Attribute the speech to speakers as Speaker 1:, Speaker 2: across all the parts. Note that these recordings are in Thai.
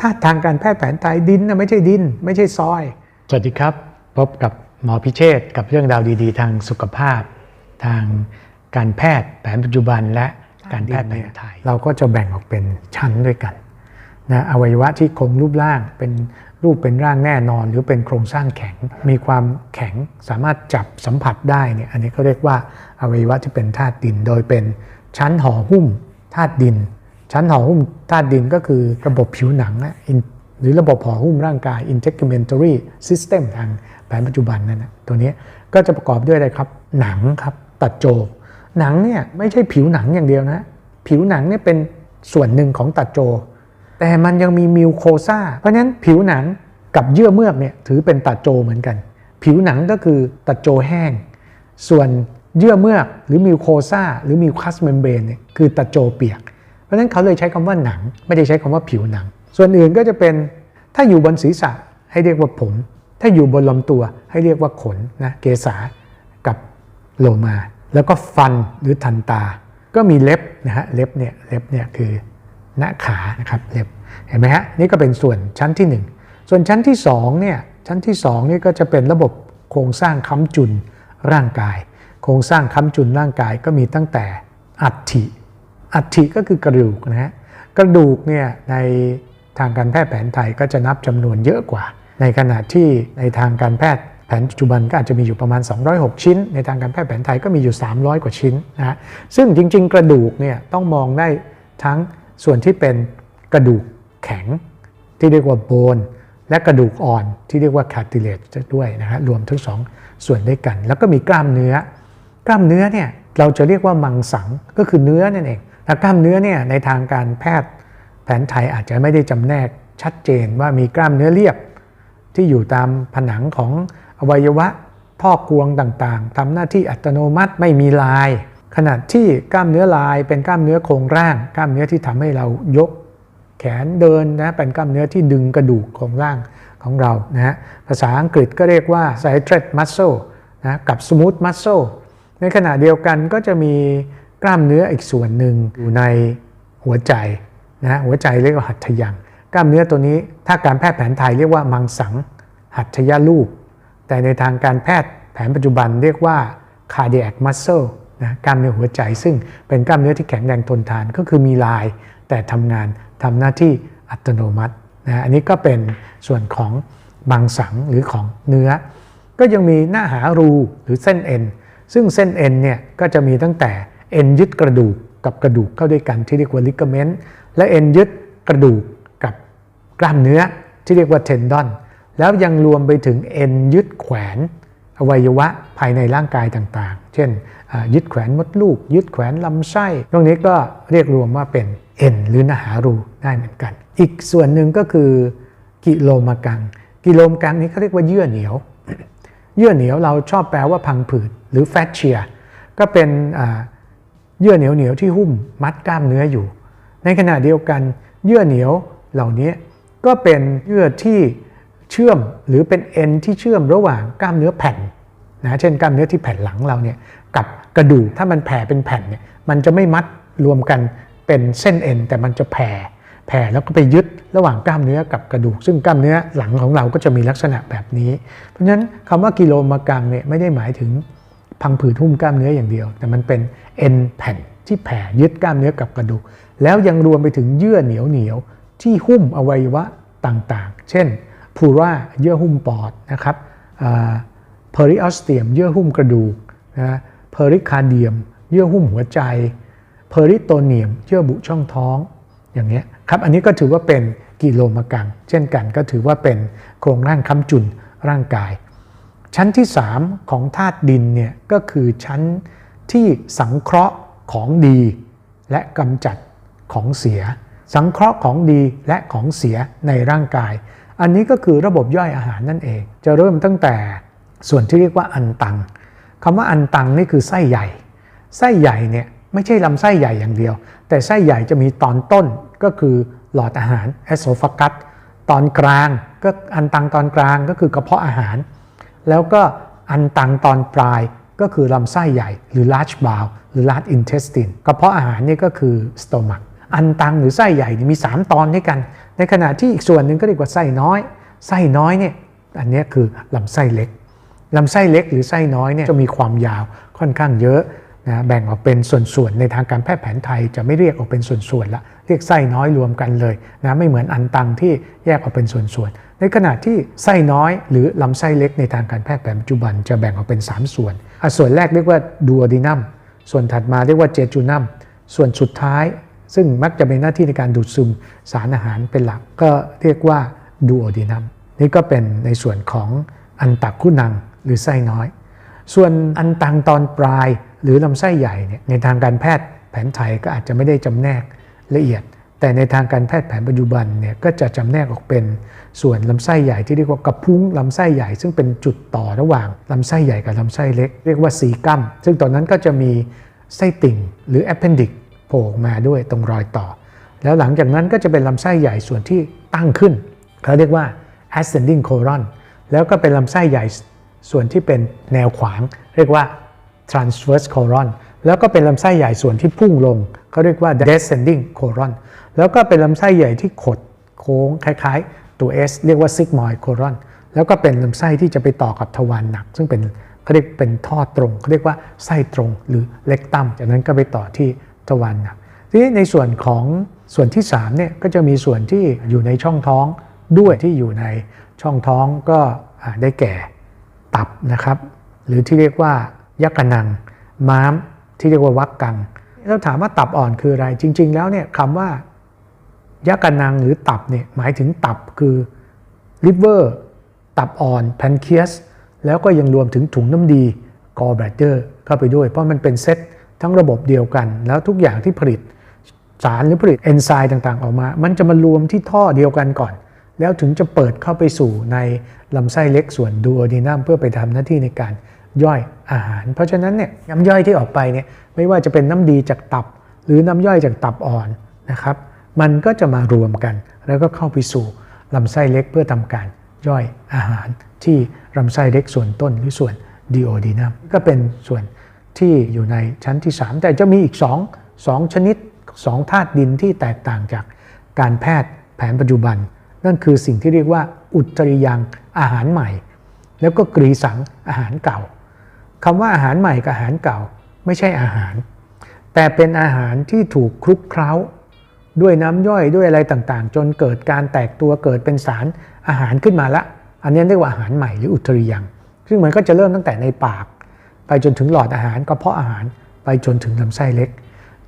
Speaker 1: ถ้าทางการแพทย์แผนไทยดินนะไม่ใช่ดิน ไม่ใช่ซอย สวัสดีครับ พบกับหมอพิเชษกับเรื่องราวดีๆ ทางสุขภาพ ทางการแพทย์แผนปัจจุบันและการแพทย์แผนไทย เราก็จะแบ่งออกเป็นชั้นด้วยกันนะอวัยวะที่คงรูปร่างเป็นรูปเป็นร่างแน่นอน หรือเป็นโครงสร้างแข็ง มีความแข็งสามารถจับสัมผัสได้เนี่ยอันนี้เขาเรียกว่าอวัยวะที่เป็นธาตุดิน โดยเป็นชั้นห่อหุ้มธาตุดิน ชั้นห่อหุ้มธาตุดินก็คือระบบผิวหนังนะหรือระบบห่อหุ้มร่างกาย integumentary system ทางแผนปัจจุบันนั่นนะตัวนี้ก็จะประกอบด้วยอะไรครับ หนังครับตัดโจ หนังเนี่ยไม่ใช่ผิวหนังอย่างเดียวนะ ผิวหนังเนี่ยเป็นส่วนหนึ่งของตัดโจ แต่มันยังมีมิวโคซาเพราะฉะนั้นผิวหนังกับเยื่อเมือกเนี่ยถือเป็นตัดโจเหมือนกัน ผิวหนังก็คือตัดโจแห้ง ส่วนเยื่อเมือกหรือมิวโคซาหรือมิวคัสเมมเบรนเนี่ยคือตัดโจเปียก เพราะฉะนั้นเขาเลยใช้คำว่าหนัง ไม่ได้ใช้คำว่าผิวหนัง ส่วนอื่นก็จะเป็นถ้าอยู่บนศีรษะให้เรียกว่าผม ถ้าอยู่บนลำตัวให้เรียกว่าขนนะเกษากับโลมา แล้วก็ฟันหรือทันตา ก็มีเล็บนะฮะเล็บเนี่ยเล็บเนี่ยคือหน้าขานะครับเล็บเห็นไหมฮะนี่ก็เป็นส่วนชั้นที่หนึ่งส่วนชั้นที่สองเนี่ยชั้นที่สองนี่ก็จะเป็นระบบโครงสร้างค้ำจุนร่างกาย โครงสร้างค้ำจุนร่างกายก็มีตั้งแต่อัฐิ อัฐิก็คือกระดูกนะฮะกระดูกเนี่ยในทางการแพทย์แผนไทยก็จะนับจำนวนเยอะกว่า ในขณะที่ในทางการแพทย์แผนปัจจุบันก็อาจจะมีอยู่ประมาณ 206 ชิ้น ในทางการแพทย์แผนไทยก็มีอยู่ 300 กว่าชิ้นนะฮะซึ่งจริง ๆ กระดูกเนี่ยต้องมองได้ทั้งส่วนที่เป็นกระดูกแข็งที่เรียกว่าโบนและกระดูกอ่อนที่เรียกว่า cartilage ด้วยนะฮะรวมทั้งสองส่วนด้วยกัน แล้วก็มีกล้ามเนื้อ กล้ามเนื้อเนี่ยเราจะเรียกว่ามังสังก็คือเนื้อนั่นเอง แต่กล้ามเนื้อเนี่ยในทางการแพทย์แผนไทยอาจจะไม่ได้จำแนกชัดเจนว่ามีกล้ามเนื้อเรียบ ที่อยู่ตามผนังของอวัยวะท่อกวงต่างๆทำหน้าที่อัตโนมัติไม่มีลาย ขณะที่กล้ามเนื้อลายเป็นกล้ามเนื้อโครงร่าง กล้ามเนื้อที่ทำให้เรายก แขนเดินนะเป็นกล้ามเนื้อที่ดึงกระดูกของร่างของเรานะฮะภาษาอังกฤษก็เรียกว่า s i t r a t muscle นะกับ smooth muscle ในขณะเดียวกันก็จะมี กล้ามเนื้ออีกส่วนหนึ่งอยู่ในหัวใจนะหัวใจเรียกว่าหัตถยังกล้ามเนื้อตัวนี้ถ้าการแพทย์แผนไทยเรียกว่ามังสังหัตถยรูป แต่ในทางการแพทย์แผนปัจจุบันเรียกว่า cardiac muscle นะกล้ามเนื้อหัวใจ ซึ่งเป็นกล้ามเนื้อที่แข็งแรงทนทานก็คือมีลาย แต่ทำงานทำหน้าที่อัตโนมัตินะอันนี้ก็เป็นส่วนของมังสังหรือของเนื้อ ก็ยังมีหน้าหารูหรือเส้นเอ็นซึ่งเส้นเอ็นเนี่ยก็จะมีตั้งแต่ เอ็นยึดกระดูกกับกระดูกเข้าด้วยกันที่เรียกว่าลิกเมนต์และเอ็นยึดกระดูกกับกล้ามเนื้อที่เรียกว่าเทนดอนแล้วยังรวมไปถึงเอ็นยึดแขวนอวัยวะภายในร่างกายต่างๆ เช่น ยึดแขวนมดลูก ยึดแขวนลำไส้ตรงนี้ก็เรียกรวมว่าเป็นเอ็นหรือนาหารูได้เหมือนกัน อีกส่วนหนึ่งก็คือกิโลมากัง กิโลมกังนี้เขาเรียกว่าเยื่อเหนียว เยื่อเหนียวเราชอบแปลว่าพังผืดหรือแฟตเชียก็เป็นอ เยื่อเหนียวเหนียวที่หุ้มมัดกล้ามเนื้ออยู่ ในขณะเดียวกันเยื่อเหนียวเหล่านี้ก็เป็นเยื่อที่เชื่อมหรือเป็นเอ็นที่เชื่อมระหว่างกล้ามเนื้อแผ่นนะเช่นกล้ามเนื้อที่แผ่นหลังเราเนี่ยกับกระดูกถ้ามันแผ่เป็นแผ่นเนี่ยมันจะไม่มัดรวมกันเป็นเส้นเอ็นแต่มันจะแผ่แผ่แล้วก็ไปยึดระหว่างกล้ามเนื้อกับกระดูก ซึ่งกล้ามเนื้อหลังของเราก็จะมีลักษณะแบบนี้ เพราะฉะนั้นคำว่ากิโลมากังเนี่ยไม่ได้หมายถึงพังผืดหุ้มกล้ามเนื้ออย่างเดียว แต่มันเป็น เอ็นแผ่นที่แผ่ยึดกล้ามเนื้อกับกระดูก แล้วยังรวมไปถึงเยื่อเหนียวเหนียวที่หุ้มอวัยวะต่างๆ เช่นพูราเยื่อหุ้มปอดนะครับเพอริออสเตียมเยื่อหุ้มกระดูกนะเพอริคาเดียม เยื่อหุ้มหัวใจเพอริโตเนียม เยื่อบุช่องท้องอย่างเงี้ยครับอันนี้ก็ถือว่าเป็นกิโลมากัง เช่นกันก็ถือว่าเป็นโครงร่างค้ำจุนร่างกาย ชั้นที่ 3 ของธาตุดินเนี่ยก็คือชั้น ที่สังเคราะห์ของดี และกำจัดของเสีย สังเคราะห์ของดีและของเสียในร่างกาย อันนี้ก็คือระบบย่อยอาหารนั่นเอง จะเริ่มตั้งแต่ส่วนที่เรียกว่าอันตังคำว่าอันตังนี่คือไส้ใหญ่ ไส้ใหญ่เนี่ยไม่ใช่ลำไส้ใหญ่อย่างเดียว แต่ไส้ใหญ่จะมีตอนต้นก็คือหลอดอาหาร esophagus ตอนกลางก็อันตังตอนกลางก็คือกระเพาะอาหาร แล้วก็อันตังตอนปลาย ก็คือลำไส้ใหญ่หรือ large bowel หรือ large intestine กระเพาะอาหารนี่ก็คือ stomach อันตังหรือไส้ใหญ่นี่มี 3 ตอนด้วยกัน ในขณะที่อีกส่วนหนึ่งก็เรียกว่าไส้น้อย ไส้น้อยเนี่ยอันนี้คือลำไส้เล็กลำไส้เล็กหรือไส้น้อยเนี่ยจะมีความยาวค่อนข้างเยอะนะแบ่งออกเป็นส่วนๆในทางการแพทย์แผนไทยจะไม่เรียกออกเป็นส่วนๆละ เรียกไส้น้อยรวมกันเลยนะไม่เหมือนอันตังที่แยกออกเป็นส่วนๆ ในขณะที่ไส้น้อยหรือลำไส้เล็กในทางการแพทย์แผนปัจจุบันจะแบ่งออกเป็น 3 ส่วน ส่วนแรกเรียกว่าดูโอดินัมส่วนถัดมาเรียกว่าเจจูนัมส่วนสุดท้าย ซึ่งมักจะเป็นหน้าที่ในการดูดซึมสารอาหารเป็นหลักก็เรียกว่าดูโอดีนัมนี่ก็เป็นในส่วนของอันตักคู่นังหรือไส้น้อย ส่วนอันตังตอนปลายหรือลำไส้ใหญ่เนี่ยในทางการแพทย์แผนไทยก็อาจจะไม่ได้จำแนก ละเอียด แต่ในทางการแพทย์แผนปัจจุบันเนี่ยก็จะจำแนกออกเป็นส่วนลำไส้ใหญ่ที่เรียกว่ากระพุ้งลำไส้ใหญ่ ซึ่งเป็นจุดต่อระหว่างลำไส้ใหญ่กับลำไส้เล็ก เรียกว่าซีกัมซึ่งตอนนั้นก็จะมีไส้ติ่งหรือ appendix โผล่มาด้วยตรงรอยต่อ แล้วหลังจากนั้นก็จะเป็นลำไส้ใหญ่ส่วนที่ตั้งขึ้นเขาเรียกว่า ascending colon แล้วก็เป็นลำไส้ใหญ่ส่วนที่เป็นแนวขวาง เรียกว่า transverse colon แล้วก็เป็นลำไส้ใหญ่ส่วนที่พุ่งลงเขาเรียกว่า descending colon แล้วก็เป็นลำไส้ใหญ่ที่ขดโค้งคล้ายๆ ตัว S เรียกว่า sigmoid colon แล้วก็เป็นลำไส้ที่จะไปต่อกับทวารหนัก ซึ่งเป็นเขาเรียกเป็นท่อตรงเขาเรียกว่าไส้ตรงหรือเล็กตั้มจากนั้นก็ไปต่อที่ทวารหนักทีนี้ในส่วนของส่วนที่3เนี่ยก็จะมีส่วนที่อยู่ในช่องท้องด้วยที่อยู่ในช่องท้องก็ได้แก่ตับนะครับ หรือที่เรียกว่ายักกนังม้าม ที่เรียกว่าวักกังแล้วถามว่าตับอ่อนคืออะไร จริง ๆ แล้วเนี่ยคำว่ายักกนังหรือตับเนี่ยหมายถึงตับคือลิเวอร์ตับอ่อนแพนเคียสแล้วก็ยังรวมถึงถุงน้ำดีกอแบดเดอร์เข้าไปด้วย เพราะมันเป็นเซตทั้งระบบเดียวกัน แล้วทุกอย่างที่ผลิตสารหรือผลิตเอนไซม์ต่างๆ ออกมา มันจะมารวมที่ท่อเดียวกันก่อน แล้วถึงจะเปิดเข้าไปสู่ในลำไส้เล็กส่วนดูโอดีนัมเพื่อไปทำหน้าที่ในการ ย่อยอาหาร เพราะฉะนั้นเนี่ยน้ำย่อยที่ออกไปเนี่ยไม่ว่าจะเป็นน้ำดีจากตับ หรือน้ำย่อยจากตับอ่อนนะครับ มันก็จะมารวมกัน แล้วก็เข้าไปสู่ลำไส้เล็กเพื่อทำการย่อยอาหารที่ลำไส้เล็กส่วนต้นหรือส่วนดีโอดีนัมก็เป็นส่วนที่อยู่ในชั้นที่ 3 แต่จะมีอีก 2 2 ชนิด 2 ธาตุดินที่แตกต่างจากการแพทย์แผนปัจจุบัน นั่นคือสิ่งที่เรียกว่าอุตริยังอาหารใหม่ แล้วก็กรีสังอาหารเก่า คำว่าอาหารใหม่กับอาหารเก่าไม่ใช่อาหาร แต่เป็นอาหารที่ถูกคลุกเคล้า ด้วยน้ำย่อยด้วยอะไรต่างๆ จนเกิดการแตกตัวเกิดเป็นสารอาหารขึ้นมาละ อันนี้เรียกว่าอาหารใหม่หรืออุตริยัง ซึ่งมันก็จะเริ่มตั้งแต่ในปาก ไปจนถึงหลอดอาหารกระเพาะอาหารไปจนถึงลำไส้เล็ก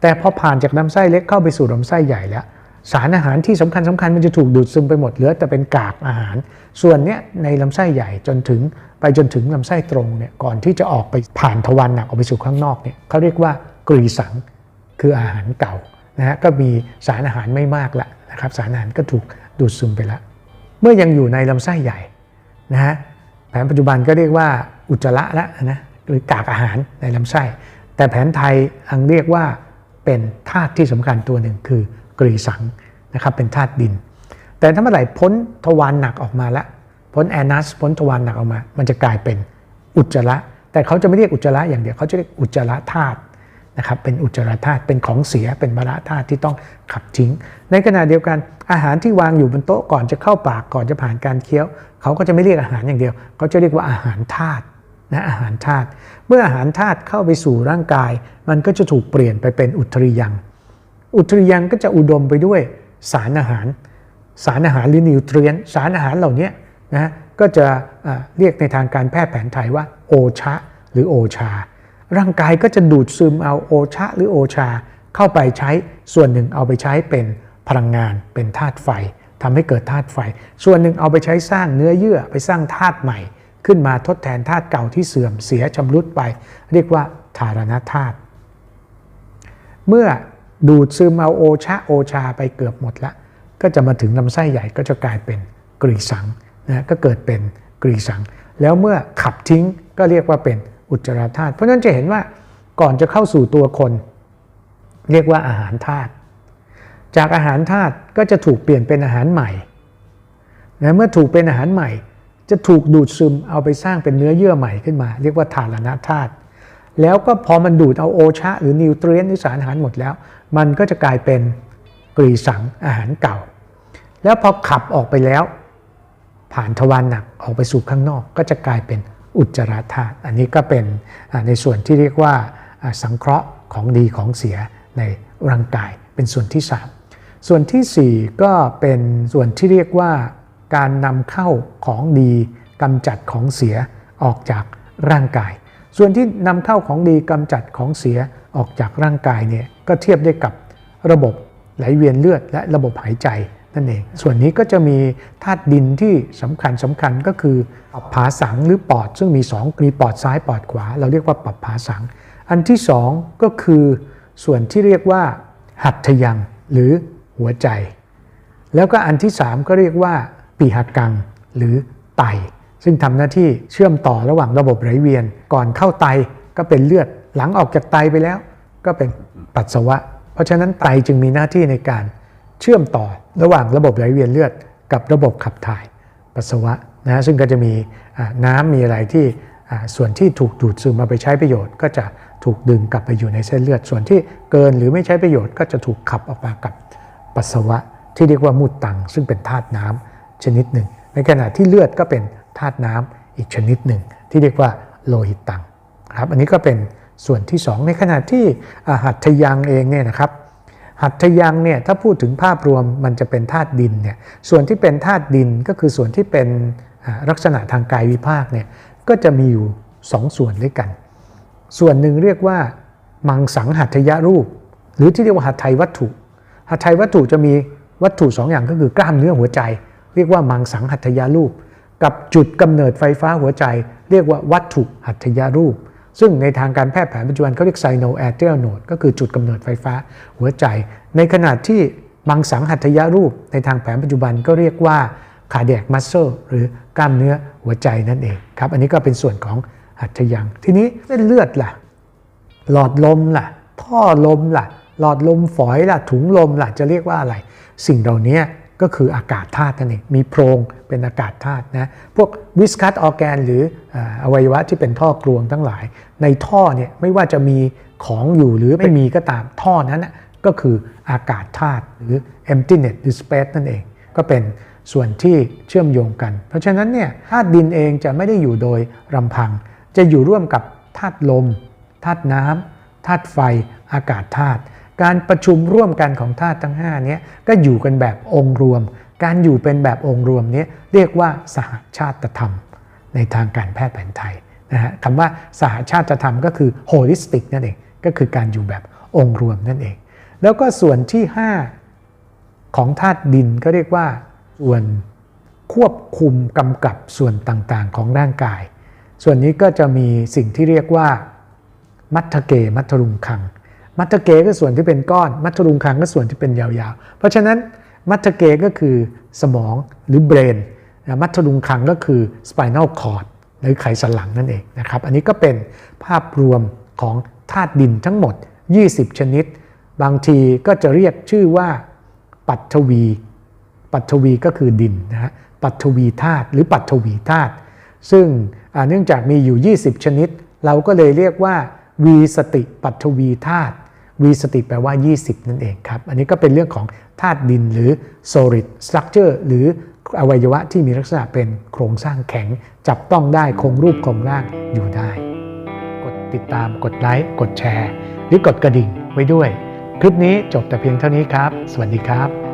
Speaker 1: แต่พอผ่านจากลำไส้เล็กเข้าไปสู่ลำไส้ใหญ่แล้วสารอาหารที่สำคัญสำคัญมันจะถูกดูดซึมไปหมดเหลือแต่เป็นกากอาหาร ส่วนเนี้ยในลำไส้ใหญ่จนถึง ไปจนถึงลำไส้ตรงเนี่ยก่อนที่จะออกไปผ่านทวารหนักออกไปสู่ข้างนอกเนี่ยเขาเรียกว่ากรีสังคืออาหารเก่านะฮะก็มีสารอาหารไม่มากละนะครับสารอาหารก็ถูกดูดซึมไปล้วเมื่อยังอยู่ในลำไส้ใหญ่นะฮะแผนปัจจุบันก็เรียกว่าอุจจาระละนะหรือกากอาหารในลำไส้ แต่แผนไทยอังเรียกว่าเป็นธาตุที่สำคัญตัวหนึ่งคือกรีสังนะครับเป็นธาตุดิน แต่ถ้าเมื่อไหร่พ้นทวารหนักออกมาแล้ว พ้นแอนัสพ้นทวารหนักออกมา มันจะกลายเป็นอุจจาระ แต่เขาจะไม่เรียกอุจจาระอย่างเดียวเขาจะเรียกอุจจาระธาตุนะครับเป็นอุจจาระธาตุเป็นของเสียเป็นบาระธาตุที่ต้องขับทิ้ง ในขณะเดียวกันอาหารที่วางอยู่บนโต๊ะก่อนจะเข้าปากก่อนจะผ่านการเคี้ยว เขาก็จะไม่เรียกอาหารอย่างเดียว เขาจะเรียกว่าอาหารธาตุนะอาหารธาตุเมื่ออาหารธาตุเข้าไปสู่ร่างกาย มันก็จะถูกเปลี่ยนไปเป็นอุทริยัง อุทริยังก็จะอุดมไปด้วยสารอาหาร สารอาหารหรือนิวเทรียนสารอาหารเหล่านี้ นะก็จะเรียกในทางการแพทย์แผนไทยว่าโอชะหรือโอชา ร่างกายก็จะดูดซึมเอาโอชะหรือโอชา เข้าไปใช้ส่วนหนึ่งเอาไปใช้เป็นพลังงานเป็นธาตุไฟทำให้เกิดธาตุไฟ ส่วนหนึ่งเอาไปใช้สร้างเนื้อเยื่อไปสร้างธาตุใหม่ ขึ้นมาทดแทนธาตุเก่าที่เสื่อมเสียชำรุดไป เรียกว่าธารณธาตุเมื่อดูดซึมเอาโอชะโอชาไปเกือบหมดแล้วก็จะมาถึงลำไส้ใหญ่ก็จะกลายเป็นกรีสัง นะก็เกิดเป็นกรีสัง แล้วเมื่อขับทิ้งก็เรียกว่าเป็นอุจจาระธาตุเพราะฉะนั้นจะเห็นว่าก่อนจะเข้าสู่ตัวคน เรียกว่าอาหารธาตุจากอาหารธาตุก็จะถูกเปลี่ยนเป็นอาหารใหม่นะเมื่อถูกเป็นอาหารใหม่ จะถูกดูดซึมเอาไปสร้างเป็นเนื้อเยื่อใหม่ขึ้นมา เรียกว่าฐานณธาตุแล้วก็พอมันดูดเอาโอชะ หรือนิวเทรียนหรือสารอาหารหมดแล้ว มันก็จะกลายเป็นกรีสังอาหารเก่า แล้วพอขับออกไปแล้ว ผ่านทวารหนักออกไปสู่ข้างนอก ก็จะกลายเป็นอุจจาระธาตุอันนี้ก็เป็นในส่วนที่เรียกว่าสังเคราะห์ของดีของเสียในร่างกายเป็นส่วนที่ 3 ส่วนทีสี่ 4 ก็เป็นส่วนที่เรียกว่าการนำเข้าของดีกำจัดของเสียออกจากร่างกาย ส่วนที่นำเข้าของดีกำจัดของเสียออกจากร่างกายเนี่ยก็เทียบได้กับระบบไหลเวียนเลือดและระบบหายใจ นั่นเอง ส่วนนี้ก็จะมีธาตุดินที่สำคัญสำคัญก็คือปับผาสังหรือปอด ซึ่งมี2มีปอดซ้ายปอดขวา เราเรียกว่าปับผาสัง อันที่สองก็คือส่วนที่เรียกว่าหัตถยังหรือหัวใจ แล้วก็อันที่ 3 ก็เรียกว่าปีหกังหรือไต ซึ่งทำหน้าที่เชื่อมต่อระหว่างระบบไหลเวียน ก่อนเข้าไตก็เป็นเลือดหลังออกจากไตไปแล้ว ก็เป็นปัสสาวะ เพราะฉะนั้นไตจึงมีหน้าที่ในการ เชื่อมต่อระหว่างระบบไหลเวียนเลือดกับระบบขับถ่ายปัสสาวะนะซึ่งก็จะมีน้ำมีอะไรที่ส่วนที่ถูกดูดซึมมาไปใช้ประโยชน์ ก็จะถูกดึงกลับไปอยู่ในเส้นเลือด ส่วนที่เกินหรือไม่ใช้ประโยชน์ก็จะถูกขับออกมากับปัสสาวะที่เรียกว่ามูดตัง ซึ่งเป็นธาตุน้ำชนิดหนึ่ง ในขณะที่เลือดก็เป็นธาตุน้ำอีกชนิดหนึ่ง ที่เรียกว่าโลหิตตังครับอันนี้ก็เป็นส่วนที่ 2 ในขณะที่อาหัตถยังเองเนี่ยนะครับ หัตถยังเนี่ยถ้าพูดถึงภาพรวมมันจะเป็นธาตุดินเนี่ยส่วนที่เป็นธาตุดินก็คือส่วนที่เป็นลักษณะทางกายวิภาคเนี่ยก็จะมีอยู่2ส่วนด้วยกัน ส่วนหนึ่งเรียกว่า มังสังหัตถยรูป หรือที่เรียกว่าหัตไทยวัตถุ หัตไทยวัตถุจะมีวัตถุ2ออย่างก็คือกล้ามเนื้อหัวใจ เรียกว่ามังสังหัตถยรูป กับจุดกำเนิดไฟฟ้าหัวใจ เรียกว่าวัตถุหัตถยรูป ซึ่งในทางการแพทย์แผนปัจจุบันเขาเรียกไซโนแอเทลโนดก็คือจุดกำเนิดไฟฟ้าหัวใจ ในขณะที่มังสังหัตถยรูปในทางแผนปัจจุบันก็เรียกว่าคาเดียกมัสเซลหรือกล้ามเนื้อหัวใจนั่นเองครับ อันนี้ก็เป็นส่วนของหัตถยัง ทีนี้เส้นเลือดล่ะ หลอดลมล่ะ ท่อลมล่ะ หลอดลมฝอยล่ะ ถุงลมล่ะ จะเรียกว่าอะไร สิ่งเหล่านี้ ก็คืออากาศธาตุนั่นเองมีโพรงเป็นอากาศธาตุนะพวกวิสคัสออแกน หรืออวัยวะที่เป็นท่อกรวงทั้งหลาย ในท่อเนี่ยไม่ว่าจะมีของอยู่หรือไม่มีก็ตามท่อนั้นก็คืออากาศธาตุหรือ emptiness หรือ space นั่นเอง ก็เป็นส่วนที่เชื่อมโยงกัน เพราะฉะนั้นเนี่ยธาตุดินเองจะไม่ได้อยู่โดยลำพัง จะอยู่ร่วมกับธาตุลมธาตุน้ำธาตุไฟ อากาศธาตุ การประชุมร่วมกันของธาตุทั้ง5เนี้ยก็อยู่กันแบบองค์รวม การอยู่เป็นแบบองค์รวมนี้เรียกว่าสหชาติธรรม ในทางการแพทย์แผนไทยนะฮะคำว่าสหชาติธรรมก็คือ holistic นั่นเองก็คือการอยู่แบบองค์รวมนั่นเอง แล้วก็ส่วนที่ 5 ของธาตุดินก็เรียกว่าส่วนควบคุมกำกับส่วนต่างๆ ของร่างกาย ส่วนนี้ก็จะมีสิ่งที่เรียกว่ามัทเกมัทรุงคัง มัทธเกก็ส่วนที่เป็นก้อน มัทรุงคังก็ส่วนที่เป็นยาวๆ เพราะฉะนั้นมัทธเกก็คือสมองหรือเบรนมัทรุงคังก็คือ spinal cord หรือไขสันหลังนั่นเองนะครับ อันนี้ก็เป็นภาพรวมของธาตุดินทั้งหมด 20 ชนิด บางทีก็จะเรียกชื่อว่าปัทวี ปัทวีก็คือดินนะฮะ ปัทวีธาตุหรือปัทวีธาตุ ซึ่งเนื่องจากมีอยู่ 20 ชนิด เราก็เลยเรียกว่าวีสติปัทวีธาตุ วีสติแปลว่า 20 นั่นเองครับ อันนี้ก็เป็นเรื่องของธาตุดินหรือ solid structure หรืออวัยวะที่มีลักษณะเป็นโครงสร้างแข็ง จับต้องได้คงรูปคงร่างอยู่ได้ กดติดตามกดไลค์กดแชร์ หรือกดกระดิ่งไว้ด้วย คลิปนี้จบแต่เพียงเท่านี้ครับ สวัสดีครับ